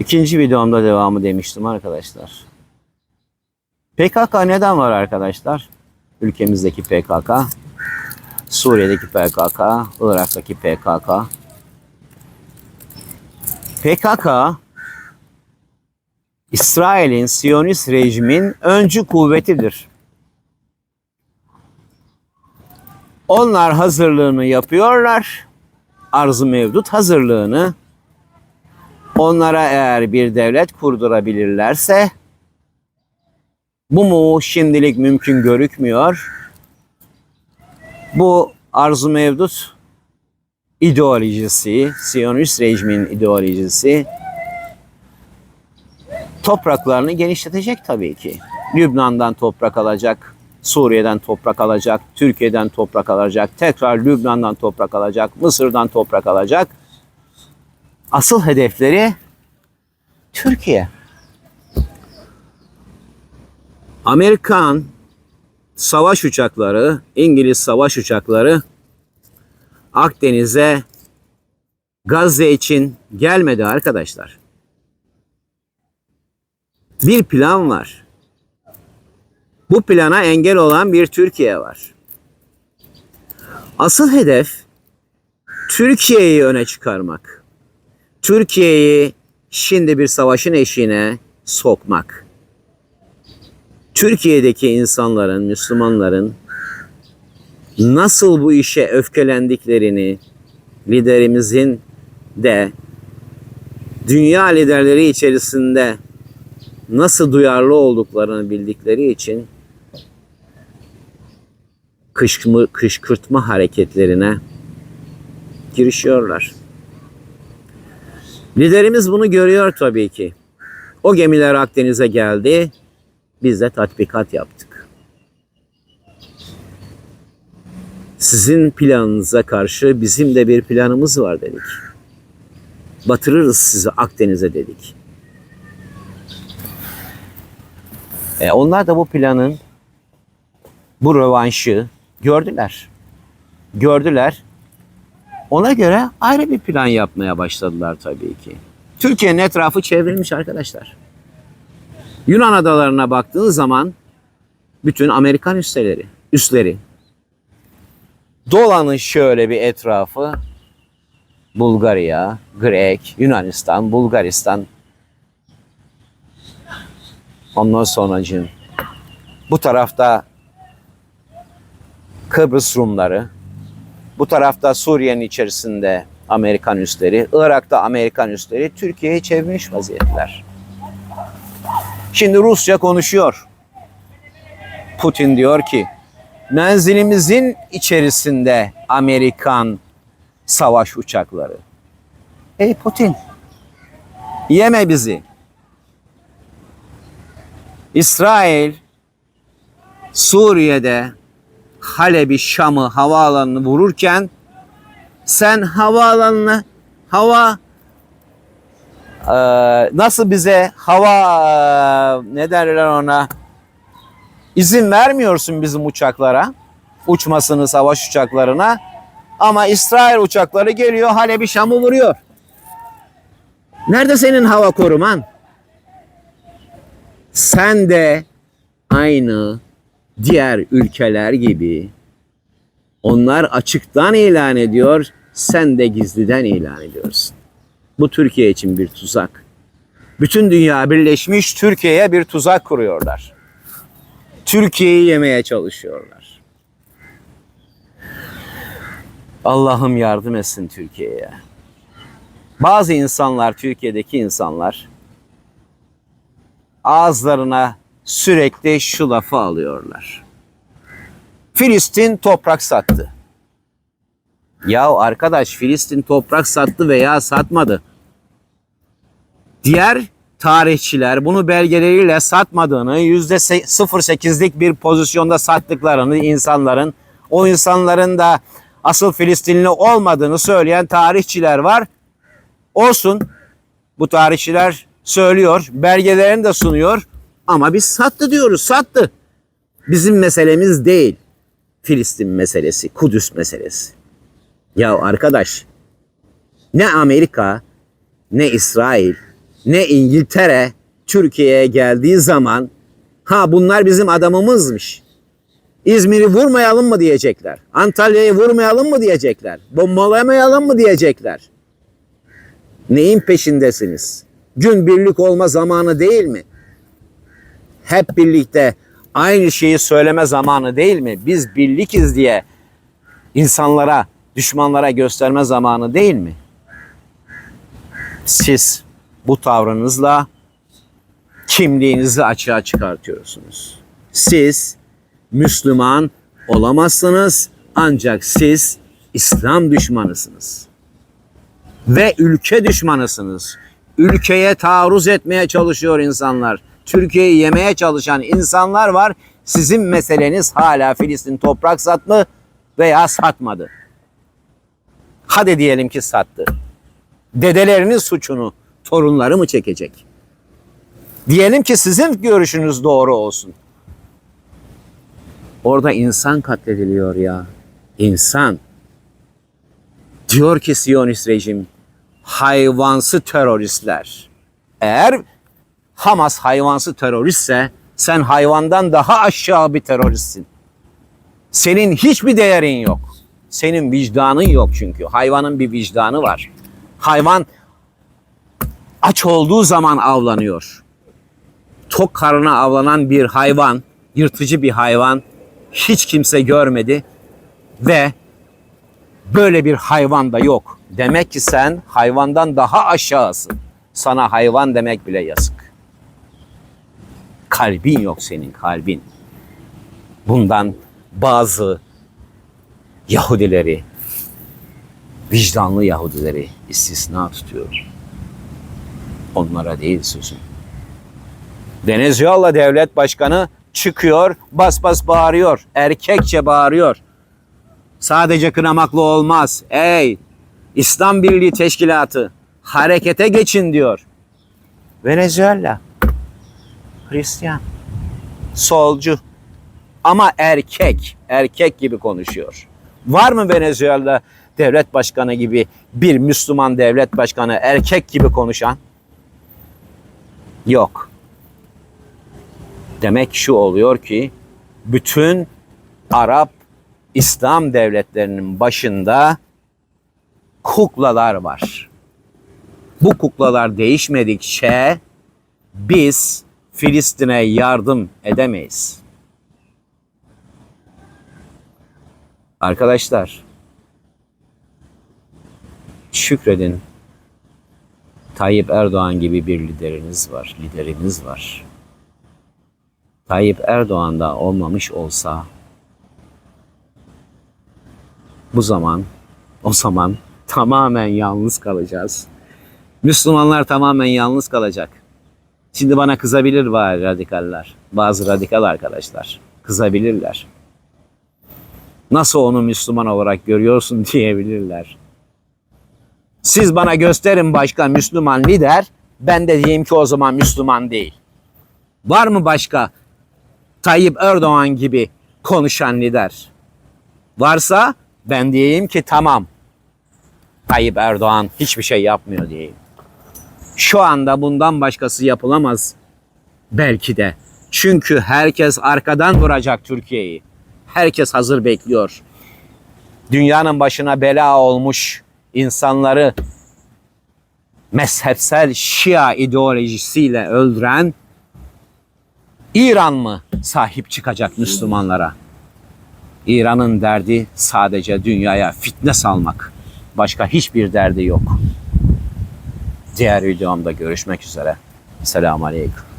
İkinci videomda devamı demiştim arkadaşlar. PKK neden var arkadaşlar? Ülkemizdeki PKK, Suriye'deki PKK, Irak'taki PKK. PKK İsrail'in Siyonist rejimin öncü kuvvetidir. Onlar hazırlığını yapıyorlar. Arzu mevdut hazırlığını onlara eğer bir devlet kurdurabilirlerse bu mu şimdilik mümkün görükmüyor. Bu arzu mevdut ideolojisi, Siyonist rejimin ideolojisi topraklarını genişletecek tabii ki. Lübnan'dan toprak alacak, Suriye'den toprak alacak, Türkiye'den toprak alacak, tekrar Lübnan'dan toprak alacak, Mısır'dan toprak alacak. Asıl hedefleri Türkiye. Amerikan savaş uçakları, İngiliz savaş uçakları Akdeniz'e Gazze için gelmedi arkadaşlar. Bir plan var. Bu plana engel olan bir Türkiye var. Asıl hedef Türkiye'yi öne çıkarmak. Türkiye'yi şimdi bir savaşın eşiğine sokmak. Türkiye'deki insanların, Müslümanların nasıl bu işe öfkelendiklerini liderimizin de dünya liderleri içerisinde nasıl duyarlı olduklarını bildikleri için kışkırtma, hareketlerine girişiyorlar. Liderimiz bunu görüyor tabii ki. O gemiler Akdeniz'e geldi. Biz de tatbikat yaptık. Sizin planınıza karşı bizim de bir planımız var dedik. Batırırız sizi Akdeniz'e dedik. E, onlar da bu planın bu rövanşı gördüler. Gördüler. Ona göre ayrı bir plan yapmaya başladılar tabii ki. Türkiye'nin etrafı çevrilmiş arkadaşlar. Yunan adalarına baktığınız zaman bütün Amerikan üsleri, üsleri. Dolanın şöyle bir etrafı Bulgarya, Grek, Yunanistan, Bulgaristan. Ondan sonracığım bu tarafta Kıbrıs Rumları, bu tarafta Suriye'nin içerisinde Amerikan üsleri, Irak'ta Amerikan üsleri Türkiye'yi çevirmiş vaziyetler. Şimdi Rusça konuşuyor. Putin diyor ki menzilimizin içerisinde Amerikan savaş uçakları. Ey Putin yeme bizi. İsrail Suriye'de Halep'i, Şam'ı, havaalanını vururken sen havaalanını hava e, nasıl bize hava e, ne derler ona izin vermiyorsun bizim uçaklara uçmasını savaş uçaklarına ama İsrail uçakları geliyor Halep'i Şam'ı vuruyor. Nerede senin hava koruman? Sen de aynı diğer ülkeler gibi onlar açıktan ilan ediyor, sen de gizliden ilan ediyorsun. Bu Türkiye için bir tuzak. Bütün dünya birleşmiş Türkiye'ye bir tuzak kuruyorlar. Türkiye'yi yemeye çalışıyorlar. Allah'ım yardım etsin Türkiye'ye. Bazı insanlar, Türkiye'deki insanlar ağızlarına sürekli şu lafı alıyorlar. Filistin toprak sattı. Ya arkadaş Filistin toprak sattı veya satmadı. Diğer tarihçiler bunu belgeleriyle satmadığını, yüzde 0.8'lik bir pozisyonda sattıklarını insanların, o insanların da asıl Filistinli olmadığını söyleyen tarihçiler var. Olsun bu tarihçiler söylüyor, belgelerini de sunuyor ama biz sattı diyoruz, sattı. Bizim meselemiz değil. Filistin meselesi, Kudüs meselesi. Ya arkadaş ne Amerika ne İsrail ne İngiltere Türkiye'ye geldiği zaman ha bunlar bizim adamımızmış. İzmir'i vurmayalım mı diyecekler. Antalya'yı vurmayalım mı diyecekler. Bombalamayalım mı diyecekler. Neyin peşindesiniz? Gün birlik olma zamanı değil mi? Hep birlikte aynı şeyi söyleme zamanı değil mi? Biz birlikiz diye insanlara, düşmanlara gösterme zamanı değil mi? Siz bu tavrınızla kimliğinizi açığa çıkartıyorsunuz. Siz Müslüman olamazsınız ancak siz İslam düşmanısınız. Ve ülke düşmanısınız. Ülkeye taarruz etmeye çalışıyor insanlar. Türkiye'yi yemeye çalışan insanlar var. Sizin meseleniz hala Filistin toprak satma veya satmadı. Hadi diyelim ki sattı. Dedelerinin suçunu torunları mı çekecek? Diyelim ki sizin görüşünüz doğru olsun. Orada insan katlediliyor ya. İnsan. Diyor ki Siyonist rejim hayvansı teröristler. Eğer Hamas hayvansı teröristse sen hayvandan daha aşağı bir teröristsin. Senin hiçbir değerin yok. Senin vicdanın yok çünkü. Hayvanın bir vicdanı var. Hayvan aç olduğu zaman avlanıyor. Tok karnına avlanan bir hayvan, yırtıcı bir hayvan hiç kimse görmedi ve böyle bir hayvan da yok. Demek ki sen hayvandan daha aşağısın. Sana hayvan demek bile yazık. Kalbin yok senin kalbin. Bundan bazı Yahudileri, vicdanlı Yahudileri istisna tutuyor. Onlara değil sözüm. Venezuela devlet başkanı çıkıyor, bas bas bağırıyor, erkekçe bağırıyor. Sadece kınamakla olmaz. Ey İslam Birliği Teşkilatı harekete geçin diyor. Venezuela Hristiyan, solcu ama erkek, erkek gibi konuşuyor. Var mı Venezuela devlet başkanı gibi bir Müslüman devlet başkanı erkek gibi konuşan? Yok. Demek şu oluyor ki bütün Arap İslam devletlerinin başında kuklalar var. Bu kuklalar değişmedikçe biz Filistin'e yardım edemeyiz. Arkadaşlar şükredin Tayyip Erdoğan gibi bir lideriniz var, liderimiz var. Tayyip Erdoğan da olmamış olsa bu zaman o zaman tamamen yalnız kalacağız. Müslümanlar tamamen yalnız kalacak. Şimdi bana kızabilir var radikaller. Bazı radikal arkadaşlar kızabilirler. Nasıl onu Müslüman olarak görüyorsun diyebilirler. Siz bana gösterin başka Müslüman lider, ben de diyeyim ki o zaman Müslüman değil. Var mı başka Tayyip Erdoğan gibi konuşan lider? Varsa ben diyeyim ki tamam. Tayyip Erdoğan hiçbir şey yapmıyor diyeyim. Şu anda bundan başkası yapılamaz belki de. Çünkü herkes arkadan vuracak Türkiye'yi. Herkes hazır bekliyor. Dünyanın başına bela olmuş insanları mezhepsel Şia ideolojisiyle öldüren İran mı sahip çıkacak Müslümanlara? İran'ın derdi sadece dünyaya fitne salmak. Başka hiçbir derdi yok. Diğer videomda görüşmek üzere. Selamun Aleyküm.